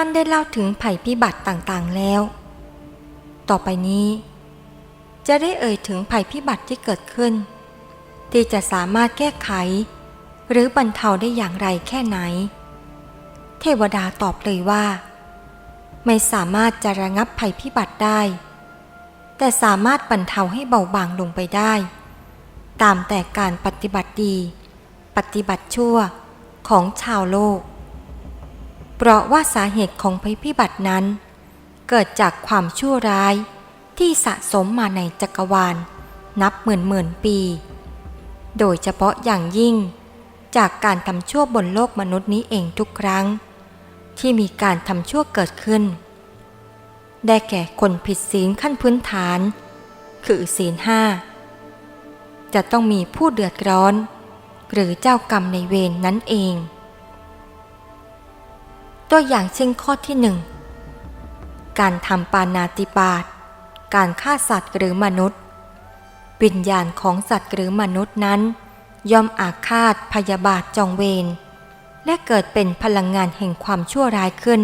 านได้เล่าถึงภัยพิบัติต่างๆแล้ว ต่อไปนี้ จะได้เอ่ยถึงภัยพิบัติที่เกิดขึ้น ที่จะสามารถแก้ไข หรือบรรเทาได้อย่างไรแค่ไหน เทวดาตอบเลยว่า ไม่สามารถจะระงับภัยพิบัติได้ แต่สามารถบรรเทาให้เบาบางลงไปได้ ตามแต่การปฏิบัติดี ปฏิบัติชั่วของชาวโลก เพราะว่าสาเหตุของภัยพิบัตินั้น เกิดจากความชั่วร้ายที่สะสมมาในจักรวาล นับหมื่นหมื่นปี โดยเฉพาะอย่างยิ่ง จากการทำชั่วบนโลกมนุษย์นี้เองทุกครั้ง ที่มีการทำชั่วเกิดขึ้น ได้แก่คนผิดศีลขั้นพื้นฐาน คือศีลห้าจะต้องมีผู้เดือดร้อน หรือเจ้ากรรมในเวรนนั่นเอง ตัวอย่างเช่นข้อที่หนึ่งการทำปานาติบาตการฆ่าสัตว์หรือมนุษย์ วิญญาณของสัตว์หรือมนุษย์นั้น ย่อมอาฆาตพยาบาทจองเวรและเกิดเป็นพลังงานแห่งความชั่วร้ายขึ้น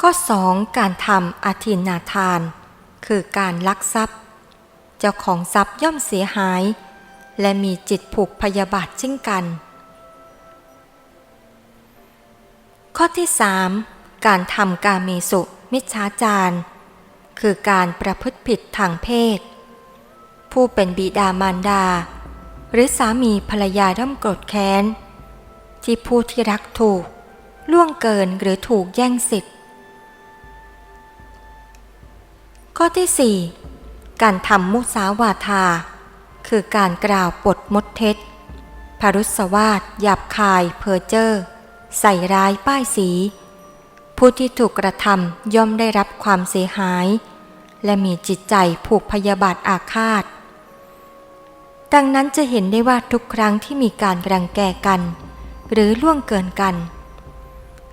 ข้อ 2. การทำอาทินนาทาน คือการลักทรัพย์ เจ้าของทรัพย์ย่อมเสียหาย และมีจิตผูกพยาบาทเช่นกัน ข้อที่ 3. การทำกาเมสุมิจฉาจารคือการประพฤติผิดทางเพศ ผู้เป็นบิดามารดา หรือสามีภรรยาร่ำโกรธแค้น ที่ผู้ที่รักถูก ล่วงเกินหรือถูกแย่งสิทธิ์ ข้อที่ 4 การทำมุสาวาทา คือการกล่าวปดมดเท็จพรุษวาทหยาบคายเพอเจอร์ ใส่ร้ายป้ายสี ผู้ที่ถูกกระทำย่อมได้รับความเสียหาย และมีจิตใจผูกพยาบาทอาฆาต ดังนั้นจะเห็นได้ว่าทุกครั้งที่มีการรังแกกัน หรือล่วงเกินกัน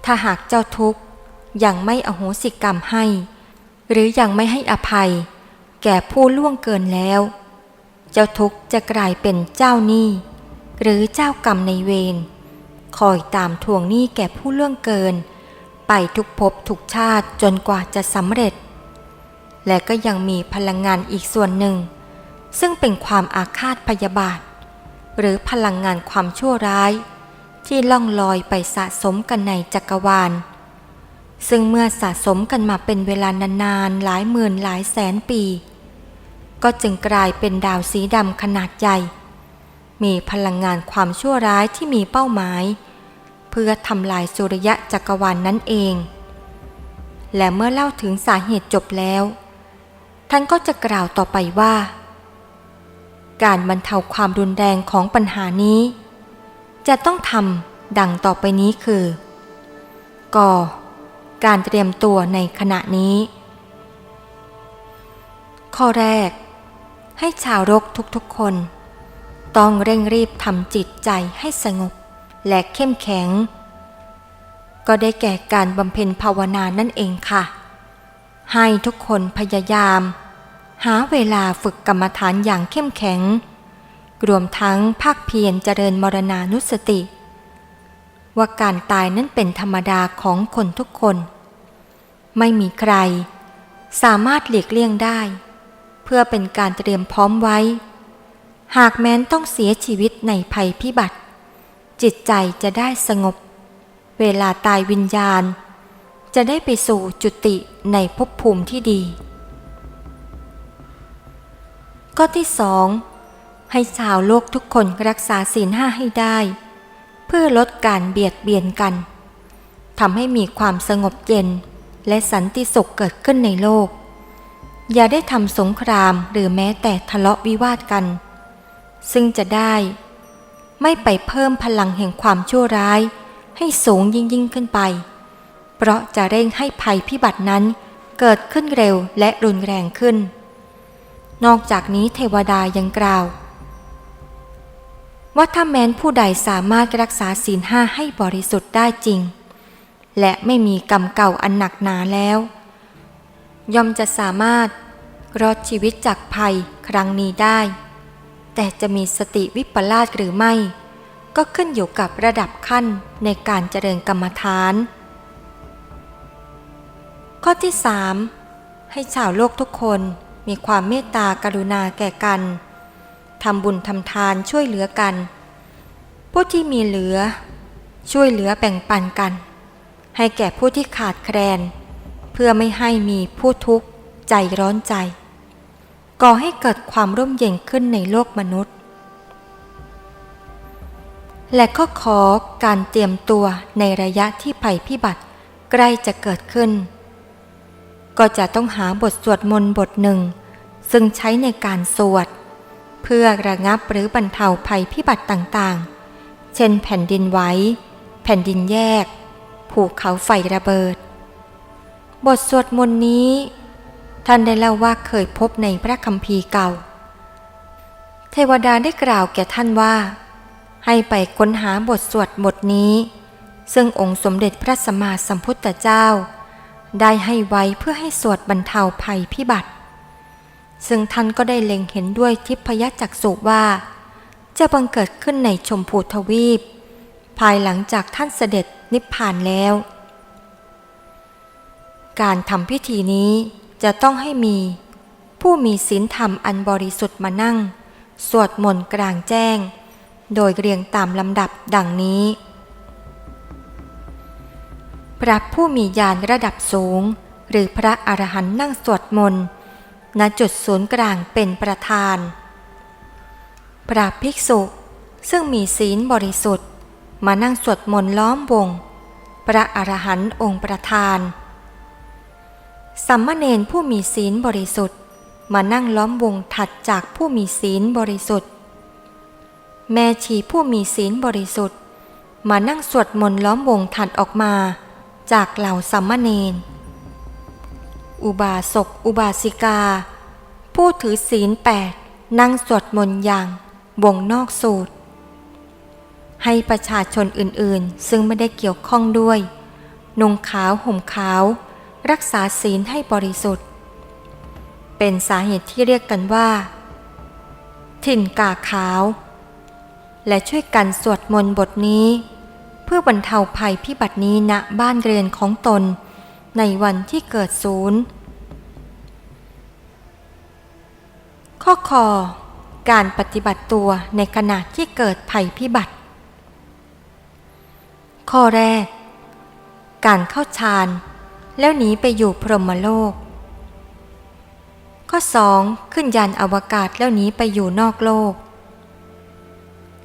ถ้าหากเจ้าทุกข์ยังไม่อโหสิกรรมให้ หรือยังไม่ให้อภัย แก่ผู้ล่วงเกินแล้ว เจ้าทุกข์จะกลายเป็นเจ้าหนี้หรือเจ้ากรรมในเวร คอยตามทวงหนี้แก่ผู้ล่วงเกิน ไปทุกภพทุกชาติจนกว่าจะสำเร็จ และก็ยังมีพลังงานอีกส่วนหนึ่ง ซึ่งเป็นความอาฆาตพยาบาท หรือพลังงานความชั่วร้าย ที่ล่องลอยไปสะสมกันในจักรวาล ซึ่งเมื่อสะสมกันมาเป็นเวลานานๆหลายหมื่นหลายแสนปี ก็จึงกลายเป็นดาวสีดำขนาดใหญ่ มีพลังงานความชั่วร้ายที่มีเป้าหมาย เพื่อทำลายสุริยะจักรวาลนนั่นเอง และเมื่อเล่าถึงสาเหตุจบแล้ว ท่านก็จะกล่าวต่อไปว่า การบรรเทาความรุนแรงของปัญหานี้ จะต้องทำดังต่อไปนี้คือกอการเตรียมตัวในขณะนี้ ข้อแรก ให้ชาวรกทุกๆคน ต้องเร่งรีบทำจิตใจให้สงบ และเข้มแข็ง ก็ได้แก่การบำเพ็ญภาวนานั่นเองค่ะ ให้ทุกคนพยายาม หาเวลาฝึกกรรมฐานอย่างเข้มแข็ง รวมทั้งภาคเพียรเจริญมรณานุสติ ว่าการตายนั้นเป็นธรรมดาของคนทุกคน ไม่มีใคร สามารถหลีกเลี่ยงได้ เพื่อเป็นการเตรียมพร้อมไว้ หากแม้นต้องเสียชีวิตในภัยพิบัติ จิตใจจะได้สงบ เวลาตายวิญญาณ จะได้ไปสู่จุติในภพภูมิที่ดี ข้อที่สองให้ชาวโลกทุกคนรักษาศีลห้าให้ได้ เพื่อลดการเบียดเบียนกันทำให้มีความสงบเย็นและสันติสุขเกิดขึ้นในโลก อย่าได้ทำสงครามหรือแม้แต่ทะเลาะวิวาทกัน ซึ่งจะได้ ไม่ไปเพิ่มพลังแห่งความชั่วร้าย ให้สูงยิ่งยิ่งขึ้นไป เพราะจะเร่งให้ภัยพิบัตินั้นเกิดขึ้นเร็วและรุนแรงขึ้น นอกจากนี้เทวดายังกล่าว ว่าถ้าแม้นผู้ใดสามารถรักษาศีลห้าให้บริสุทธิ์ได้จริง และไม่มีกรรมเก่าอันหนักหนาแล้ว ย่อมจะสามารถรอดชีวิตจากภัยครั้งนี้ได้ แต่จะมีสติวิปลาสหรือไม่ ก็ขึ้นอยู่กับระดับขั้นในการเจริญกรรมฐาน ข้อที่ 3 ให้ชาวโลกทุกคนมีความเมตตากรุณาแก่กันทำบุญทำทานช่วยเหลือกัน ผู้ที่มีเหลือ ช่วยเหลือแบ่งปันกัน ให้แก่ผู้ที่ขาดแคลน เพื่อไม่ให้มีผู้ทุกข์ใจร้อนใจ ก่อให้เกิดความร่มเย็นขึ้นในโลกมนุษย์ และก็ขอการเตรียมตัวในระยะที่ภัยพิบัติใกล้จะเกิดขึ้น ก็จะต้องหาบทสวดมนต์บทหนึ่ง ซึ่งใช้ในการสวด เพื่อระงับหรือบรรเทาภัยพิบัติต่างๆ เช่นแผ่นดินไหวแผ่นดินแยก ภูเขาไฟระเบิด บทสวดมนต์นี้ ท่านได้เล่าว่าเคยพบในพระคัมภีร์เก่า เทวดาได้กล่าวแก่ท่านว่า ให้ไปค้นหาบทสวดบทนี้ ซึ่งองค์สมเด็จพระสัมมาสัมพุทธเจ้า ได้ให้ไว้เพื่อให้สวดบรรเทาภัยพิบัติ ซึ่งท่านก็ได้เล็งเห็นด้วยทิพยจักษุว่า จะบังเกิดขึ้นในชมพูทวีป ภายหลังจากท่านเสด็จนิพพานแล้ว การทำพิธีนี้ จะต้องให้มี ผู้มีศีลธรรมอันบริสุทธิ์มานั่ง สวดมนต์กลางแจ้ง โดยเรียงตามลำดับดังนี้ พระผู้มีญาณระดับสูง หรือพระอรหันต์นั่งสวดมนต์ณจุดศูนย์กลางเป็นประธาน พระภิกษุซึ่งมีศีลบริสุทธิ์ มานั่งสวดมนต์ล้อมวง พระอรหันต์องค์ประธาน สัมมาเนนผู้มีศีลบริสุทธิ์ มานั่งล้อมวงถัดจากผู้มีศีลบริสุทธิ์ แม่ชีผู้มีศีลบริสุทธิ์ มานั่งสวดมนต์ล้อมวงถัดออกมา จากเหล่าสัมมาเนนอุบาสกอุบาสิกา ผู้ถือศีลแปดนั่งสวดมนต์อย่างวงนอกสูตร ให้ประชาชนอื่นๆ ซึ่งไม่ได้เกี่ยวข้องด้วยนุ่งขาวห่มขาว รักษาศีลให้บริสุทธิ์ เป็นสาเหตุที่เรียกกันว่า ถิ่นกาขาว และช่วยกันสวดมนต์บทนี้ เพื่อบรรเทาภัยพิบัตินี้ณบ้านเรือนของตน ในวันที่เกิดศูนย์ข้อคอการปฏิบัติตัวในขณะที่เกิดภัยพิบัติ ข้อแรก การเข้าฌาน แล้วหนีไปอยู่พรหมโลก ข้อ 2. ขึ้นยานอวกาศแล้วหนีไปอยู่นอกโลก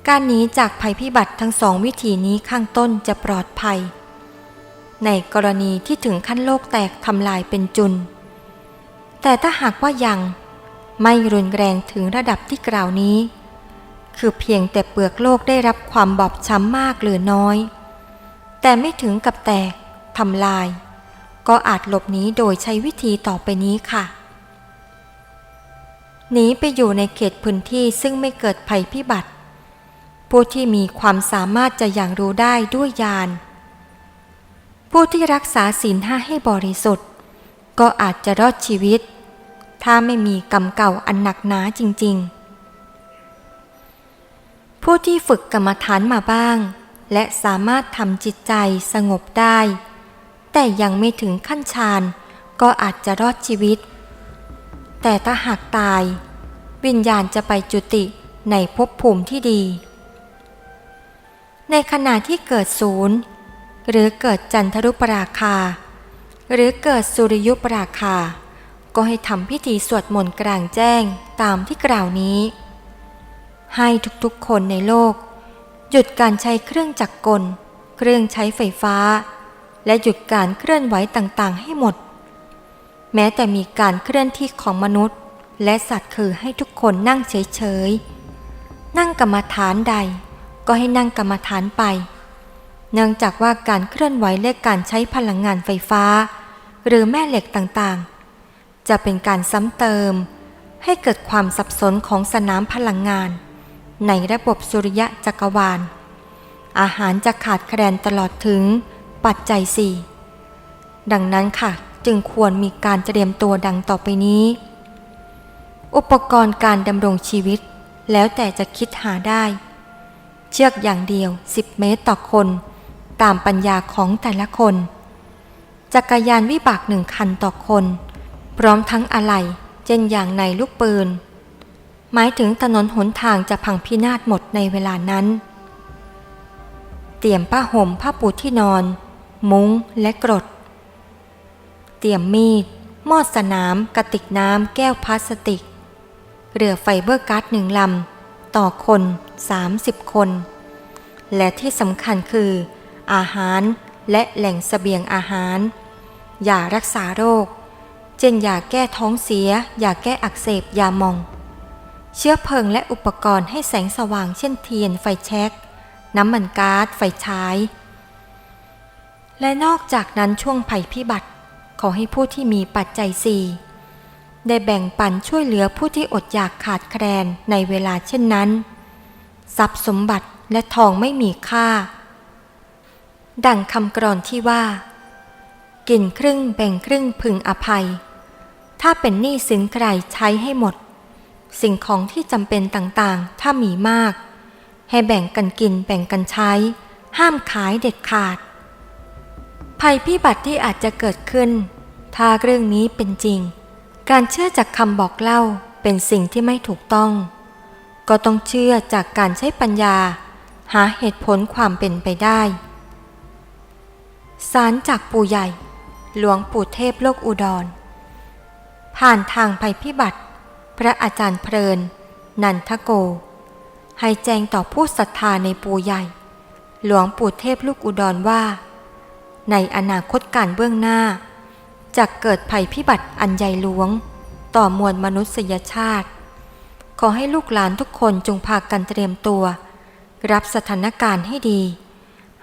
การหนีจากภัยพิบัติทั้งสองวิธีนี้ข้างต้นจะปลอดภัย ในกรณีที่ถึงขั้นโลกแตกทำลายเป็นจุน แต่ถ้าหากว่ายังไม่รุนแรงถึงระดับที่กล่าวนี้ คือเพียงแต่เปลือกโลกได้รับความบอบช้ำมากหรือน้อย แต่ไม่ถึงกับแตกทำลาย ก็อาจหลบหนีโดยใช้วิธีต่อไปนี้ค่ะ หนีไปอยู่ในเขตพื้นที่ซึ่งไม่เกิดภัยพิบัติ ผู้ที่มีความสามารถจะอย่างรู้ได้ด้วยญาณ ผู้ที่รักษาศีลห้าให้บริสุทธิ์ ก็อาจจะรอดชีวิต ถ้าไม่มีกรรมเก่าอันหนักหนาจริง ๆ ผู้ที่ฝึกกรรมฐานมาบ้าง และสามารถทำจิตใจสงบได้ แต่ยังไม่ถึงขั้นฌานก็อาจจะรอดชีวิต แต่ถ้าหากตาย วิญญาณจะไปจุติในภพภูมิที่ดี ในขณะที่เกิดศูนย์ หรือเกิดจันทรุปราคา หรือเกิดสุริยุปราคา ก็ให้ทำพิธีสวดมนต์กลางแจ้งตามที่กล่าวนี้ ให้ทุกๆคนในโลก หยุดการใช้เครื่องจักรกล เครื่องใช้ไฟฟ้า และหยุดการเคลื่อนไหวต่างๆ ให้หมด แม้แต่มีการเคลื่อนที่ของมนุษย์ และสัตว์คือให้ทุกคนนั่งเฉยๆ นั่งกรรมฐานใด ก็ให้นั่งกรรมฐานไป เนื่องจากว่าการเคลื่อนไหวและการใช้พลังงานไฟฟ้า หรือแม่เหล็กต่างๆ จะเป็นการซ้ำเติม ให้เกิดความสับสนของสนามพลังงาน ในระบบสุริยะจักรวาล อาหารจะขาดแคลนตลอดถึง ปัจจัยสี่ดังนั้นค่ะจึงควรมีการเตรียมตัวดังต่อไปนี้ อุปกรณ์การดำรงชีวิต แล้วแต่จะคิดหาได้ เชือกอย่างเดียว 10 เมตรต่อคน ตามปัญญาของแต่ละคน จักรยานวิบากหนึ่งคันต่อคน พร้อมทั้งอะไหล่เช่นอย่างในลูกปืน หมายถึงถนนหนทางจะพังพินาศหมดในเวลานั้น เตรียมผ้าห่มผ้าปูที่นอน มุ้งและกรด เตรียมมีดหม้อสนาม กระติกน้ำ แก้วพลาสติก เรือไฟเบอร์การ์ดหนึ่งลำ ต่อคน 30 คน และที่สำคัญคือ อาหารและแหล่งเสบียงอาหารยารักษาโรค เช่นยาแก้ท้องเสียยาแก้อักเสบยามอง เชื้อเพลิงและอุปกรณ์ให้แสงสว่างเช่นเทียนไฟแช็ก น้ำมันก๊าซไฟฉาย และนอกจากนั้นช่วงภัยพิบัติ ขอให้ผู้ที่มีปัจจัยสี่ได้แบ่งปันช่วยเหลือผู้ที่อดอยากขาดแคลนในเวลาเช่นนั้น ทรัพย์สมบัติและทองไม่มีค่า ดังคำกรอนที่ว่า กินครึ่งแบ่งครึ่งพึงอภัย ถ้าเป็นหนี้สินใครใช้ให้หมด สิ่งของที่จำเป็นต่างๆ ถ้ามีมาก ให้แบ่งกันกินแบ่งกันใช้ ห้ามขายเด็ดขาด ภัยพิบัติที่อาจจะเกิดขึ้น ถ้าเรื่องนี้เป็นจริง การเชื่อจากคำบอกเล่าเป็นสิ่งที่ไม่ถูกต้อง ก็ต้องเชื่อจากการใช้ปัญญา หาเหตุผลความเป็นไปได้สารจากปู่ใหญ่ หลวงปู่เทพโลกอุดร ผ่านทางภัยพิบัติ พระอาจารย์เพลิน นันทโก ให้แจ้งต่อผู้ศรัทธาในปู่ใหญ่ หลวงปู่เทพลูกอุดรว่า ในอนาคตการเบื้องหน้าจะเกิดภัยพิบัติอันใหญ่หลวง ต่อมวลมนุษยชาติ ขอให้ลูกหลานทุกคนจงพากันเตรียมตัว รับสถานการณ์ให้ดี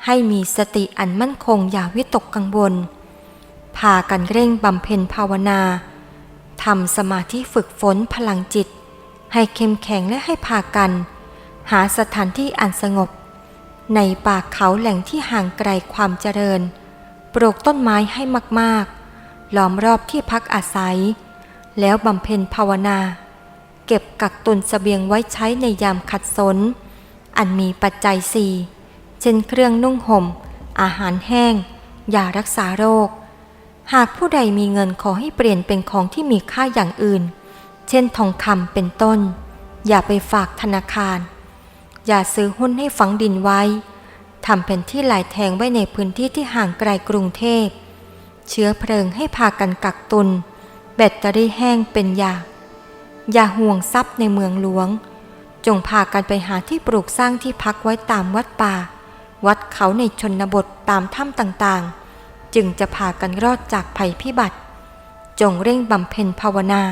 ให้มีสติอันมั่นคงอย่าวิตกกังวลพากันเร่งบำเพ็ญภาวนาทำสมาธิฝึกฝนพลังจิต ให้เข้มแข็งและให้พากัน หาสถานที่อันสงบ ในป่าเขาแหล่งที่ห่างไกลความเจริญ ปลูกต้นไม้ให้มากๆ ล้อมรอบที่พักอาศัย แล้วบำเพ็ญภาวนา เก็บกักตุนเสบียงไว้ใช้ในยามขัดสน อันมีปัจจัยสี่เช่นเครื่องนุ่งห่ม อาหารแห้งยารักษาโรค หากผู้ใดมีเงินขอให้เปลี่ยนเป็นของที่มีค่าอย่างอื่น เช่นทองคำเป็นต้น อย่าไปฝากธนาคาร อย่าซื้อหุ้นให้ฝังดินไว้ ทำเป็นที่หลายแทงไว้ในพื้นที่ที่ห่างไกลกรุงเทพ เชื้อเพลิงให้พากันกักตุน แบตเตอรี่แห้งเป็นยา อย่าห่วงทรัพย์ในเมืองหลวง จงพากันไปหาที่ปลูกสร้างที่พักไว้ตามวัดป่า วัดเขาในชนบทตามถ้ำต่างๆ จึงจะพากันรอดจากภัยพิบัติ จงเร่งบำเพ็ญภาวนา